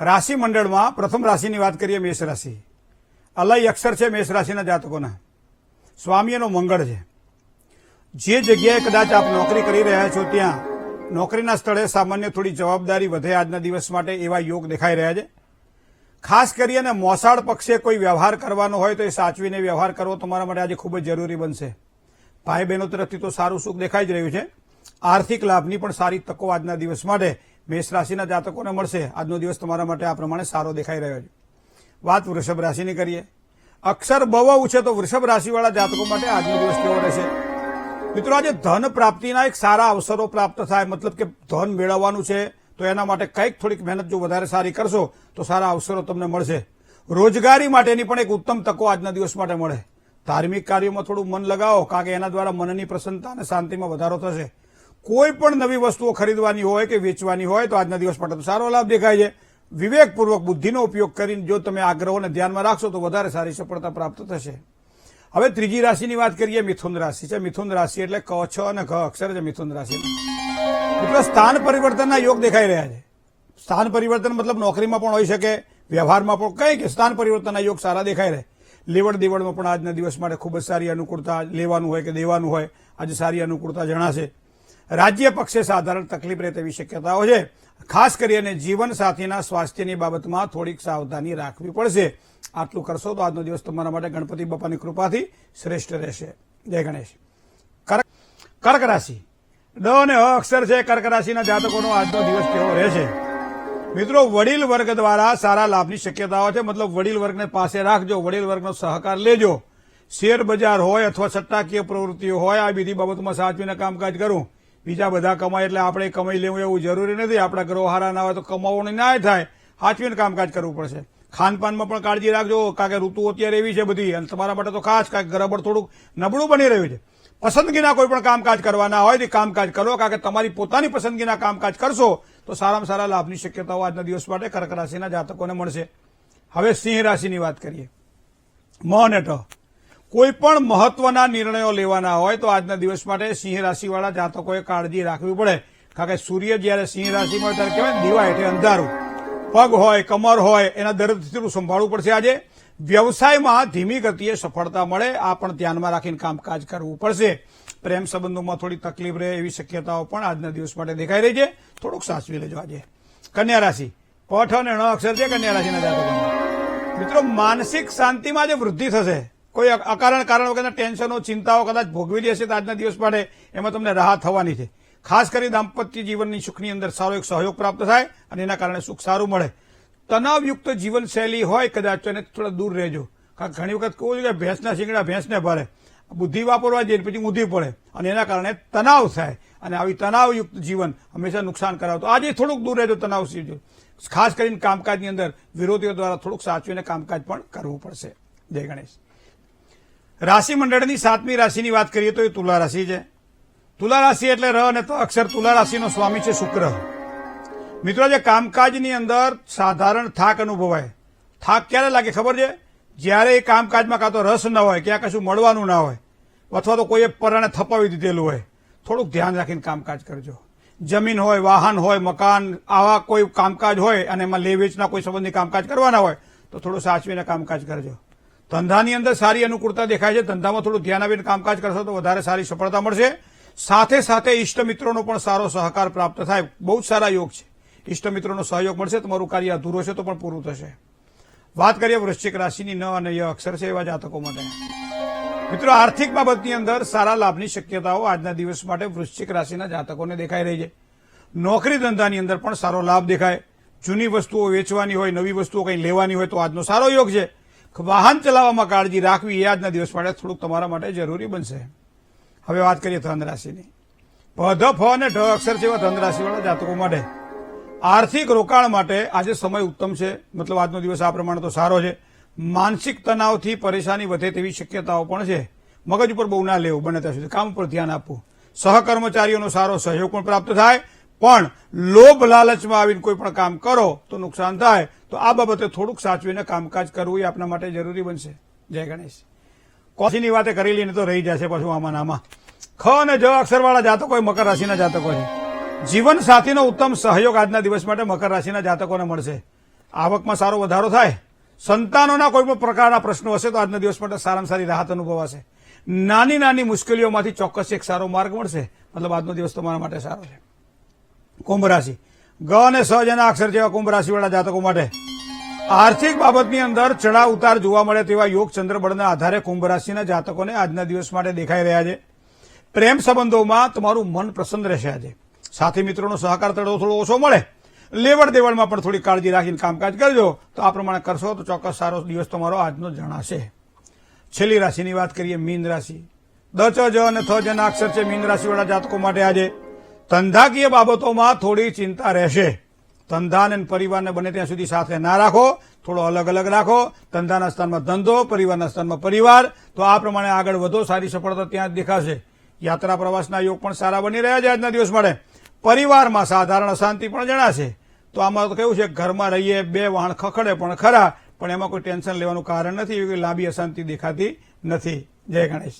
રાશિ મંડળમાં પ્રથમ રાશિની વાત કરીએ, મેષ રાશિ. અલય અક્ષર છે મેષ રાશિના જાતકોના. સ્વામીનો મંગળ છે. જે જગ્યાએ કદાચ આપ નોકરી કરી રહ્યા છો, ત્યાં નોકરીના સ્થળે સામાન્ય થોડી જવાબદારી વધે આજના દિવસ માટે એવા યોગ દેખાઈ રહ્યા છે. ખાસ કરી અને મોસાળ પક્ષે કોઈ વ્યવહાર કરવાનો હોય તો એ સાચવીને વ્યવહાર કરવો તમારા માટે આજે ખૂબ જ જરૂરી બનશે. ભાઈ બહેનો તરફથી તો સારું સુખ દેખાઈ જ રહ્યું છે. આર્થિક લાભની પણ સારી તકો આજના દિવસ માટે મેષ રાશિના જાતકોને મળશે. આજનો દિવસ તમારા માટે આ પ્રમાણે સારો દેખાઈ રહ્યો છે. વાત વૃષભ રાશિની કરીએ. અક્ષર બહુ છે તો વૃષભ રાશિવાળા જાતકો માટે આજનો દિવસ કેવો રહેશે? મિત્રો, આજે ધન પ્રાપ્તિના એક સારા અવસરો પ્રાપ્ત થાય. મતલબ કે ધન મેળવવાનું છે તો એના માટે કંઈક થોડીક મહેનત જો વધારે સારી કરશો તો સારા અવસરો તમને મળશે. રોજગારી માટેની પણ એક ઉત્તમ તકો આજના દિવસ માટે મળે. ધાર્મિક કાર્યોમાં થોડું મન લગાવો કારણ કે એના દ્વારા મનની પ્રસન્નતા અને શાંતિમાં વધારો થશે. કોઈ પણ નવી વસ્તુઓ ખરીદવાની હોય કે વેચવાની હોય તો આજના દિવસ માટે સારો લાભ દેખાય છે. વિવેકપૂર્વક બુદ્ધિનો ઉપયોગ કરીને જો તમે આગ્રહોને ધ્યાનમાં રાખશો તો વધારે સારી સફળતા પ્રાપ્ત થશે. હવે ત્રીજી રાશિની વાત કરીએ, મિથુન રાશિ. છે, મિથુન રાશિ એટલે ક, છ અને ઘ અક્ષર છે મિથુન રાશિ. મિત્રો, સ્થાન પરિવર્તનના યોગ દેખાઈ રહ્યા છે. સ્થાન પરિવર્તન મતલબ નોકરીમાં પણ હોઈ શકે, વ્યવહારમાં પણ કંઈ કે સ્થાન પરિવર્તનના યોગ સારા દેખાઈ રહે. લેવડ દેવડમાં પણ આજના દિવસ માટે ખૂબ જ સારી અનુકૂળતા લેવાનું હોય કે દેવાનું હોય, આજે સારી અનુકૂળતા જણાશે. રાજ્ય પક્ષે સાધારણ તકલીફ રહે તેવી શક્યતાઓ છે. ખાસ કરીને જીવનસાથીના સ્વાસ્થ્યની બાબતમાં થોડીક સાવધાની રાખવી પડશે. આટલું કરશો તો આજનો દિવસ તમારા માટે ગણપતિ બાપાની કૃપાથી શ્રેષ્ઠ રહેશે. જય ગણેશ. કર્ક રાશિ. ડ અને અ અક્ષર છે કર્ક રાશિના જાતકોનો આજનો દિવસ કેવો રહેશે મિત્રો, વડીલ વર્ગ દ્વારા સારા લાભની શક્યતાઓ છે. મતલબ વડીલ વર્ગને પાસે રાખજો, વડીલ વર્ગનો સહકાર લેજો. શેર બજાર હોય અથવા સટ્ટાકીય પ્રવૃત્તિઓ હોય, આ બીજી બાબતમાં સાચવીને કામકાજ કરું. બીજા બધા કમાય એટલે આપણે કમાઈ લેવું એવું જરૂરી નથી. આપણા ઘરો હારા ના હોય તો કમાવાનું ના થાય. સાચવીને કામકાજ કરવું પડશે. ખાનપાનમાં પણ કાળજી રાખજો, કારણ કે ઋતુ અત્યારે એવી છે બધી. અને તમારા માટે તો ખાસ કાંઈક ગરબડ થોડુંક નબળું બની રહ્યું છે. પસંદગીના કોઈ પણ કામકાજ કરવાના હોય તે કામકાજ કરો, કારણ કે તમારી પોતાની પસંદગીના કામકાજ કરશો તો સારામાં સારા લાભની શક્યતાઓ આજના દિવસ માટે કર્ક રાશિના જાતકોને મળશે. હવે સિંહ રાશિની વાત કરીએ. મ અને કોઈ પણ મહત્વના નિર્ણયો લેવાના હોય તો આજના દિવસ માટે સિંહ રાશિવાળા જાતકોએ કાળજી રાખવી પડે. કારણ કે સૂર્ય જ્યારે સિંહ રાશિમાં ત્યારે કહેવાય દીવા એટલે અંધારું. પગ હોય, કમર હોય, એના દર્દથી સંભાળવું પડશે આજે. વ્યવસાયમાં ધીમી ગતિએ સફળતા મળે, આ પણ ધ્યાનમાં રાખીને કામકાજ કરવું પડશે. પ્રેમ સંબંધોમાં થોડી તકલીફ રહે એવી શક્યતાઓ પણ આજના દિવસ માટે દેખાઈ રહી છે. થોડુંક સાચવી લેજો આજે. કન્યા રાશિ. પઠ અને ણ અક્ષર છે કન્યા રાશિના જાતકો મિત્રો, માનસિક શાંતિમાં જે વૃદ્ધિ થશે. કોઈ અકારણ કારણ વગરના ટેન્શનો, ચિંતાઓ કદાચ ભોગવી હશે તો આજના દિવસ માટે એમાં તમને રાહત થવાની છે. ખાસ કરી દાંપત્ય જીવનની સુખની અંદર સારો એક સહયોગ પ્રાપ્ત થાય અને એના કારણે સુખ સારું મળે. તણાવયુક્ત જીવનશૈલી હોય કદાચ એને થોડા દૂર રહેજો. કારણ ઘણી વખત કહું કે ભેંસના શીંગડા ભેંસને ભરે. બુદ્ધિ વાપરવા જઈએ પછી ઊંધી પડે અને એના કારણે તણાવ થાય અને આવી તણાવયુક્ત જીવન હંમેશા નુકસાન કરાવતું. આજે થોડુંક દૂર રહેજો, તણાવ ખાસ કરીને કામકાજની અંદર વિરોધીઓ દ્વારા થોડુંક સાચવીને કામકાજ પણ કરવું પડશે. જય ગણેશ. રાશિ મંડળની સાતમી રાશિની વાત કરીએ તો એ તુલા રાશિ છે. તુલા રાશિ એટલે ર અને અક્ષર તુલા રાશિનો સ્વામી છે શુક્ર. મિત્રો જે કામકાજની અંદર સાધારણ થાક અનુભવાય. થાક ક્યારે લાગે ખબર છે? જ્યારે એ કામકાજમાં કાં તો રસ ન હોય ક્યાં કશું મળવાનું ના હોય, અથવા તો કોઈએ પરણે થપાવી દીધેલું હોય. થોડુંક ધ્યાન રાખીને કામકાજ કરજો. જમીન હોય, વાહન હોય, મકાન, આવા કોઈ કામકાજ હોય અને એમાં લે વેચના કોઈ સંબંધની કામકાજ કરવાના હોય, તો થોડું સાચવીને કામકાજ કરજો. ધંધાની અંદર સારી અનુકૂળતા દેખાય છે. ધંધામાં થોડું ધ્યાન આપીને કામકાજ કરશો તો વધારે સારી સફળતા મળશે. સાથે સાથે ઇષ્ટ મિત્રોનો પણ સારો સહકાર પ્રાપ્ત થાય. બહુ જ સારા યોગ છે. ઇષ્ટ મિત્રોનો સહયોગ મળશે, તમારું કાર્ય અધૂરો છે તો પણ પૂરું થશે. વાત કરીએ વૃશ્ચિક રાશિની, ન અને ય અક્ષર છે એવા જાતકો માટે. મિત્રો, આર્થિક બાબતની અંદર સારા લાભની શક્યતાઓ આજના દિવસ માટે વૃશ્ચિક રાશિના જાતકોને દેખાઈ રહી છે. નોકરી ધંધાની અંદર પણ સારો લાભ દેખાય. જૂની વસ્તુઓ વેચવાની હોય, નવી વસ્તુઓ કંઈ લેવાની હોય તો આજનો સારો યોગ છે. વાહન ચલાવવામાં કાળજી રાખવી એ આજના દિવસ માટે થોડુંક તમારા માટે જરૂરી બનશે. હવે વાત કરીએ ધન રાશિની પ ફ અને ઢ અક્ષર જેવા ધન રાશિવાળા જાતકો માટે. આર્થિક રોકાણ માટે આજે સમય ઉત્તમ છે. મતલબ આજનો દિવસ આ પ્રમાણે તો સારો છે. માનસિક તણાવથી પરેશાની વધે તેવી શક્યતાઓ પણ છે. મગજ ઉપર બહુ ના લેવું, બને ત્યાં સુધી. કામ ઉપર ધ્યાન આપવું. સહકર્મચારીઓનો સારો સહયોગ પણ પ્રાપ્ત થાય. પણ લોભ લાલચમાં આવીને કોઈ પણ કામ કરો તો નુકસાન થાય. તો આ બાબતે થોડુંક સાચવીને કામકાજ કરવું એ આપણા માટે જરૂરી બનશે. જય ગણેશ. કોશીની વાતે કરી લઈને તો રહી જશે પાછું આમાં આમાં. ખ અને જ અક્ષરવાળા જાતકો મકર રાશિના જાતકો છે. જીવન સાથીનો ઉત્તમ સહયોગ આજના દિવસ માટે મકર રાશિના જાતકોને મળશે. આવકમાં સારો વધારો થાય. સંતાનોના કોઈ પણ પ્રકારના પ્રશ્નો હશે તો આજના દિવસ માટે સારામાં સારી રાહત અનુભવાશે. નાની નાની મુશ્કેલીઓમાંથી ચોક્કસ એક સારો માર્ગ મળશે. મતલબ આજનો દિવસ તમારા માટે સારો છે. કુંભ રાશિ ગ અને સ જેના અક્ષર જેવા કુંભ રાશિવાળા જાતકો માટે આર્થિક બાબતની અંદર ચડાવ ઉતાર જોવા મળે તેવા યોગ ચંદ્રબળના આધારે કુંભ રાશિના જાતકોને આજના દિવસ માટે દેખાઈ રહ્યા છે. પ્રેમ સંબંધોમાં તમારું મન પ્રસન્ન રહેશે આજે. સાથી મિત્રોનો સહકાર તળો થોડો ઓછો મળે. લેવડ દેવડમાં પણ થોડી કાળજી રાખીને કામકાજ કરજો. તો આ પ્રમાણે કરશો તો ચોક્કસ સારો દિવસ તમારો આજનો જણાશે. છેલ્લી રાશિની વાત કરીએ મીન રાશિ. દ, ચ, જ અને થ જના અક્ષર છે મીન રાશિવાળા જાતકો માટે આજે. ધંધાકીય બાબતોમાં થોડી ચિંતા રહેશે. ધંધા અને પરિવારને બને ત્યાં સુધી સાથે ના રાખો. થોડો અલગ અલગ રાખો. ધંધાના સ્થાનમાં ધંધો, પરિવારના સ્થાનમાં પરિવાર. તો આ પ્રમાણે આગળ વધો. સારી સફળતા ત્યાં જ દેખાશે. યાત્રા પ્રવાસના યોગ પણ સારા બની રહ્યા છે આજના દિવસ માટે. પરિવારમાં સાધારણ અશાંતિ પણ જણાશે. તો આમાં કેવું છે, ઘરમાં રહીએ, બે વાહણ ખખડે પણ ખરા, પણ એમાં કોઈ ટેન્શન લેવાનું કારણ નથી, એવી લાંબી અશાંતિ દેખાતી નથી. જય ગણેશ.